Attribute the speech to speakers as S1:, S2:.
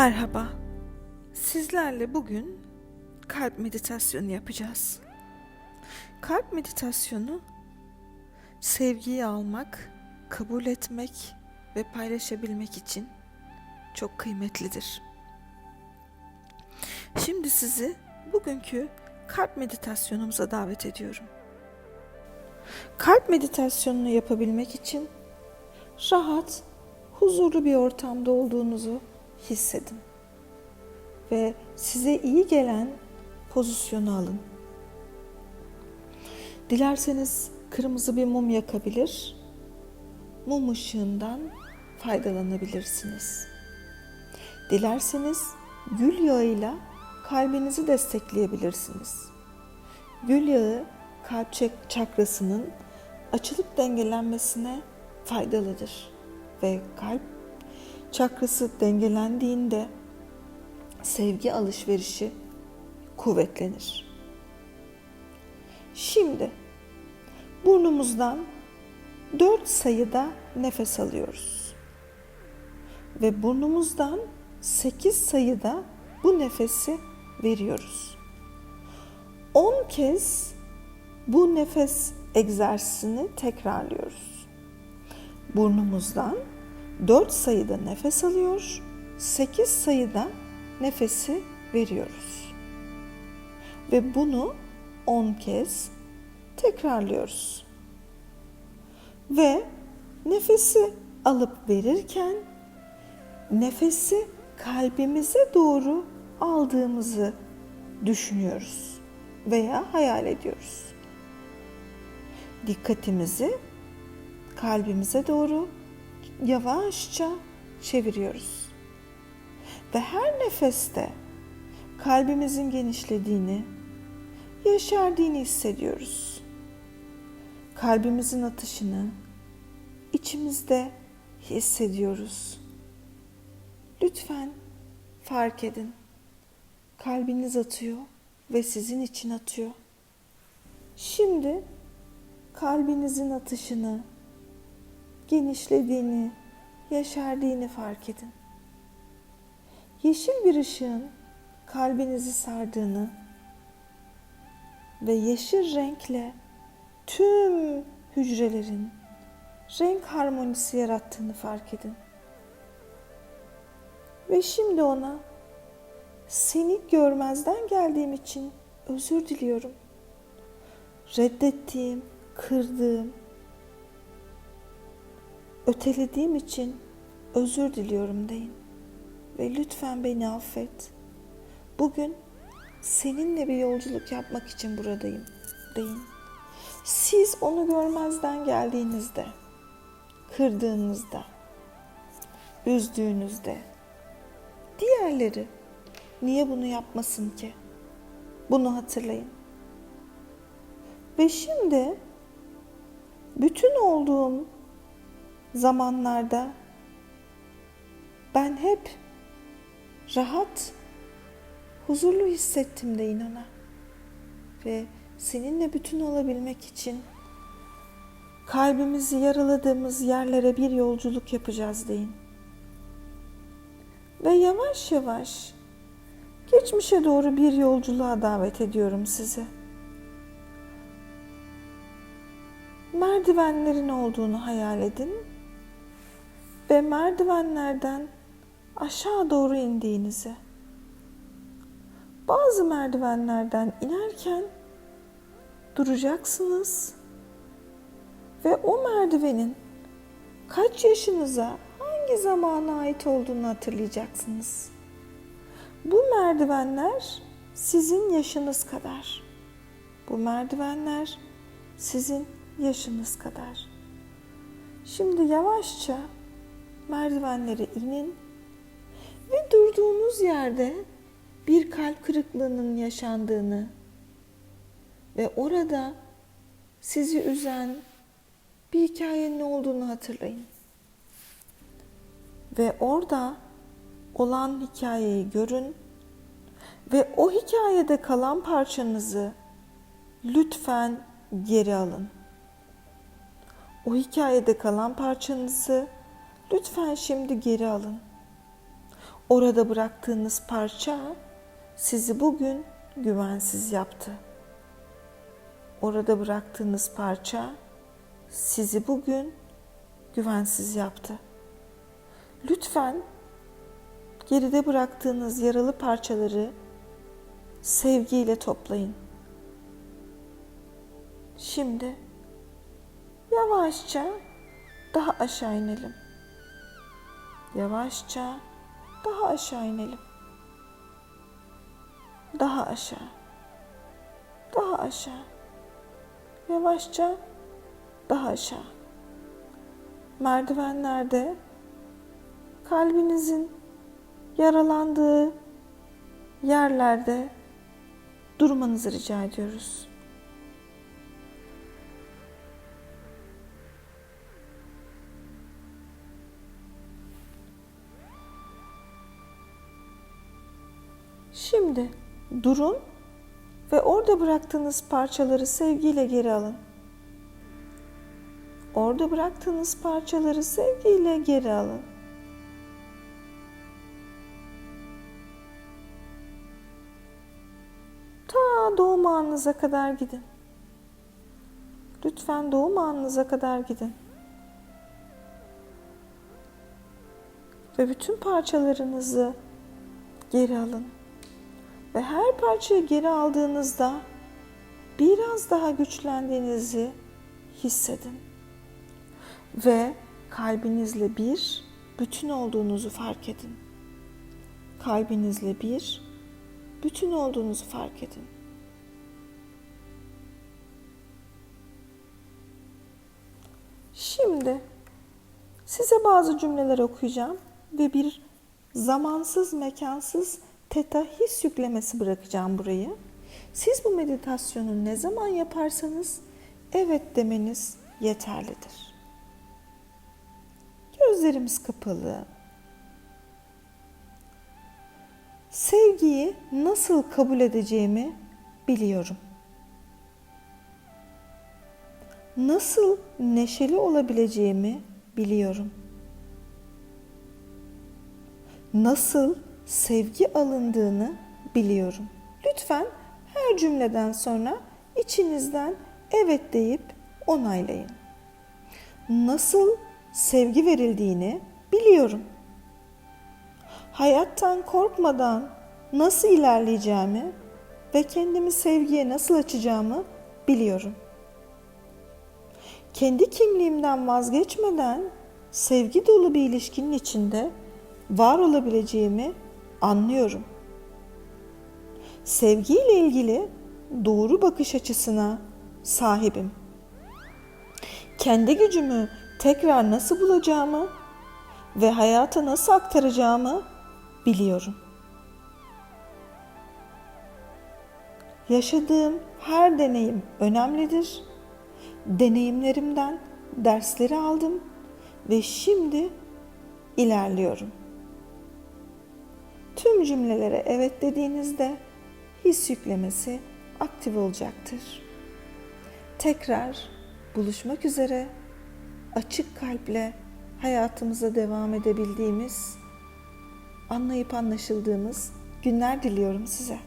S1: Merhaba. Sizlerle bugün kalp meditasyonu yapacağız. Kalp meditasyonu sevgiyi almak, kabul etmek ve paylaşabilmek için çok kıymetlidir. Şimdi sizi bugünkü kalp meditasyonumuza davet ediyorum. Kalp meditasyonunu yapabilmek için rahat, huzurlu bir ortamda olduğunuzu hissedin. Ve size iyi gelen pozisyonu alın. Dilerseniz kırmızı bir mum yakabilir, mum ışığından faydalanabilirsiniz. Dilerseniz gül yağıyla kalbinizi destekleyebilirsiniz. Gül yağı kalp çakrasının açılıp dengelenmesine faydalıdır ve kalp çakrası dengelendiğinde sevgi alışverişi kuvvetlenir. Şimdi burnumuzdan dört sayıda nefes alıyoruz. Ve burnumuzdan sekiz sayıda bu nefesi veriyoruz. On kez bu nefes egzersizini tekrarlıyoruz. Burnumuzdan 4 sayıda nefes alıyor, 8 sayıda nefesi veriyoruz. Ve bunu 10 kez tekrarlıyoruz. Ve nefesi alıp verirken nefesi kalbimize doğru aldığımızı düşünüyoruz veya hayal ediyoruz. Dikkatimizi kalbimize doğru yavaşça çeviriyoruz. Ve her nefeste kalbimizin genişlediğini, yaşardığını hissediyoruz. Kalbimizin atışını içimizde hissediyoruz. Lütfen fark edin. Kalbiniz atıyor ve sizin için atıyor. Şimdi kalbinizin atışını genişlediğini, yaşardığını fark edin. Yeşil bir ışığın kalbinizi sardığını ve yeşil renkle tüm hücrelerin renk harmonisi yarattığını fark edin. Ve şimdi ona seni görmezden geldiğim için özür diliyorum. Reddettiğim, kırdığım, ötelediğim için özür diliyorum deyin. Ve lütfen beni affet. Bugün seninle bir yolculuk yapmak için buradayım deyin. Siz onu görmezden geldiğinizde, kırdığınızda, üzdüğünüzde diğerleri niye bunu yapmasın ki? Bunu hatırlayın. Ve şimdi bütün olduğum zamanlarda ben hep rahat, huzurlu hissettim deyin ona. Ve seninle bütün olabilmek için kalbimizi yaraladığımız yerlere bir yolculuk yapacağız deyin. Ve yavaş yavaş geçmişe doğru bir yolculuğa davet ediyorum sizi. Merdivenlerin olduğunu hayal edin ve merdivenlerden aşağı doğru indiğinizi. Bazı merdivenlerden inerken duracaksınız ve o merdivenin kaç yaşınıza, hangi zamana ait olduğunu hatırlayacaksınız. Bu merdivenler sizin yaşınız kadar. Bu merdivenler sizin yaşınız kadar. Şimdi yavaşça merdivenlere inin ve durduğunuz yerde bir kalp kırıklığının yaşandığını ve orada sizi üzen bir hikayenin olduğunu hatırlayın. Ve orada olan hikayeyi görün ve o hikayede kalan parçanızı lütfen geri alın. O hikayede kalan parçanızı lütfen şimdi geri alın. Orada bıraktığınız parça sizi bugün güvensiz yaptı. Orada bıraktığınız parça sizi bugün güvensiz yaptı. Lütfen geride bıraktığınız yaralı parçaları sevgiyle toplayın. Şimdi yavaşça daha aşağı inelim. Yavaşça daha aşağı inelim. Daha aşağı. Daha aşağı. Yavaşça daha aşağı. Merdivenlerde kalbinizin yaralandığı yerlerde durmanızı rica ediyoruz. Şimdi durun ve orada bıraktığınız parçaları sevgiyle geri alın. Orada bıraktığınız parçaları sevgiyle geri alın. Ta doğum anınıza kadar gidin. Lütfen doğum anınıza kadar gidin. Ve bütün parçalarınızı geri alın. Ve her parçayı geri aldığınızda biraz daha güçlendiğinizi hissedin. Ve kalbinizle bir bütün olduğunuzu fark edin. Kalbinizle bir bütün olduğunuzu fark edin. Şimdi size bazı cümleler okuyacağım ve bir zamansız, mekansız teta his yüklemesi bırakacağım burayı. Siz bu meditasyonu ne zaman yaparsanız evet demeniz yeterlidir. Gözlerimiz kapalı. Sevgiyi nasıl kabul edeceğimi biliyorum. Nasıl neşeli olabileceğimi biliyorum. Nasıl sevgi alındığını biliyorum. Lütfen her cümleden sonra içinizden evet deyip onaylayın. Nasıl sevgi verildiğini biliyorum. Hayattan korkmadan nasıl ilerleyeceğimi ve kendimi sevgiye nasıl açacağımı biliyorum. Kendi kimliğimden vazgeçmeden sevgi dolu bir ilişkinin içinde var olabileceğimi anlıyorum. Sevgiyle ilgili doğru bakış açısına sahibim. Kendi gücümü tekrar nasıl bulacağımı ve hayata nasıl aktaracağımı biliyorum. Yaşadığım her deneyim önemlidir. Deneyimlerimden dersleri aldım ve şimdi ilerliyorum. Tüm cümlelere evet dediğinizde his yüklemesi aktif olacaktır. Tekrar buluşmak üzere açık kalple hayatımıza devam edebildiğimiz, anlayıp anlaşıldığımız günler diliyorum size.